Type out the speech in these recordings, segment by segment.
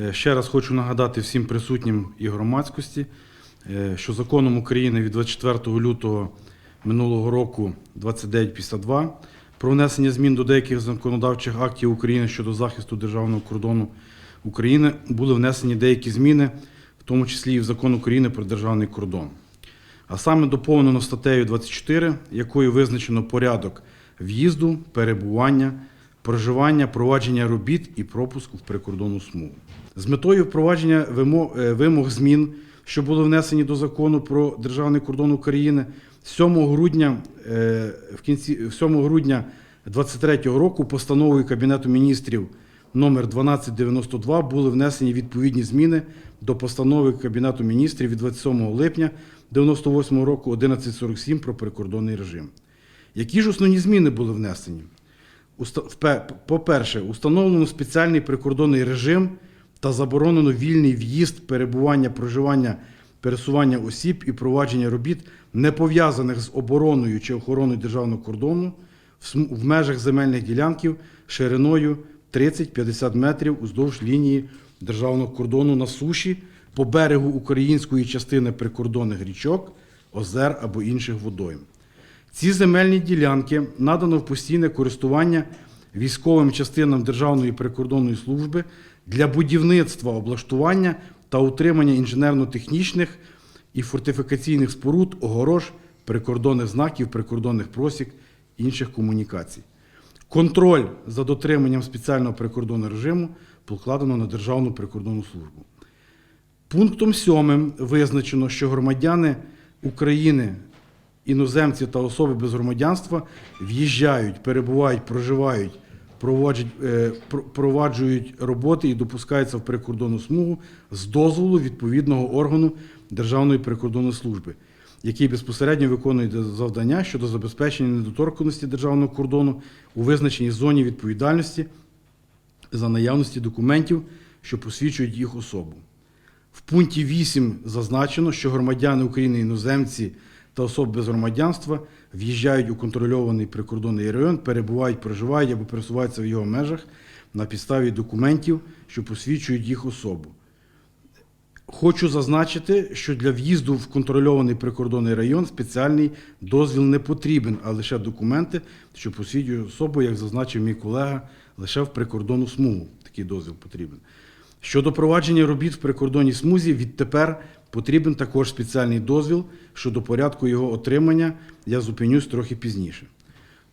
Е, Ще раз хочу нагадати всім присутнім і громадськості, е, що законом України від 24 лютого минулого року 2952 про внесення змін до деяких законодавчих актів України щодо захисту державного кордону України були внесені деякі зміни, в тому числі і в закон України про державний кордон. А саме доповнено статтею 24, якою визначено порядок в'їзду, перебування, проживання, провадження робіт і пропуску в прикордонну смугу. З метою впровадження е, вимог змін, що були внесені до закону про державний кордон України, 7 грудня, е, в кінці 7 грудня 2023 року постановою Кабінету міністрів номер 1292 були внесені відповідні зміни до постанови Кабінету міністрів від 27 липня 98 року 1147 про прикордонний режим. Які ж основні зміни були внесені? По-перше, установлено спеціальний прикордонний режим та заборонено вільний в'їзд, перебування, проживання, пересування осіб і провадження робіт, не пов'язаних з обороною чи охороною державного кордону в межах земельних ділянків шириною 30-50 метрів уздовж лінії державного кордону на суші по берегу української частини прикордонних річок, озер або інших водойм. Ці земельні ділянки надано в постійне користування військовим частинам Державної прикордонної служби для будівництва, облаштування та утримання інженерно-технічних і фортифікаційних споруд, огорож, прикордонних знаків, прикордонних просік, інших комунікацій. Контроль за дотриманням спеціального прикордонного режиму покладено на Державну прикордонну службу. Пунктом 7 визначено, що громадяни України, іноземці та особи без громадянства в'їжджають, перебувають, проживають, е, проваджують роботи і допускаються в прикордонну смугу з дозволу відповідного органу Державної прикордонної служби, який безпосередньо виконує завдання щодо забезпечення недоторканості державного кордону у визначеній зоні відповідальності за наявності документів, що посвідчують їх особу. В пункті 8 зазначено, що громадяни України, іноземці та особи без громадянства в'їжджають у контрольований прикордонний район, перебувають, проживають або пересуваються в його межах на підставі документів, що посвідчують їх особу. Хочу зазначити, що для в'їзду в контрольований прикордонний район спеціальний дозвіл не потрібен, а лише документи, що посвідчують особу, як зазначив мій колега, лише в прикордонну смугу такий дозвіл потрібен. Щодо провадження робіт в прикордонній смузі, відтепер потрібен також спеціальний дозвіл щодо порядку його отримання. Я зупинюсь трохи пізніше.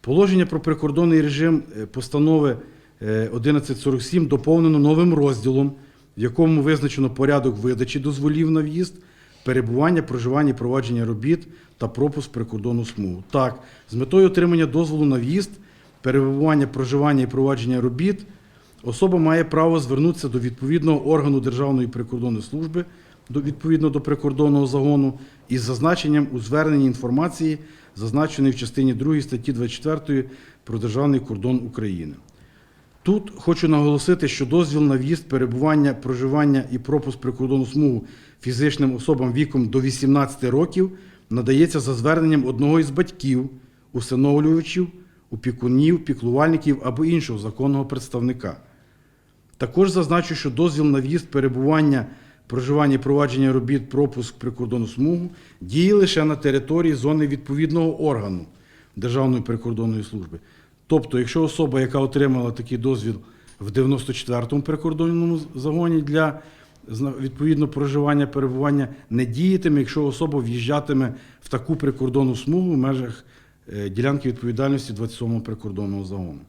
Положення про прикордонний режим е, постанови е, 1147 доповнено новим розділом, в якому визначено порядок видачі дозволів на в'їзд, перебування, проживання, і провадження робіт та пропуск прикордонну смугу. Так, з метою отримання дозволу на в'їзд, перебування, проживання і провадження робіт особа має право звернутися до відповідного органу Державної прикордонної служби відповідно до прикордонного загону із зазначенням у зверненні інформації, зазначеної в частині 2 статті 24 про Державний кордон України. Тут хочу наголосити, що дозвіл на в'їзд, перебування, проживання і пропуск прикордонну смугу фізичним особам віком до 18 років надається за зверненням одного із батьків, усиновлювачів, опікунів, піклувальників або іншого законного представника. Також зазначу, що дозвіл на в'їзд, перебування, проживання і провадження робіт, пропуск прикордонну смугу діє лише на території зони відповідного органу Державної прикордонної служби. Тобто, якщо особа, яка отримала такий дозвіл в 94-му прикордонному загоні для відповідно проживання, перебування, не діятиме, якщо особа в'їжджатиме в таку прикордонну смугу в межах е, ділянки відповідальності 27-го прикордонного загону.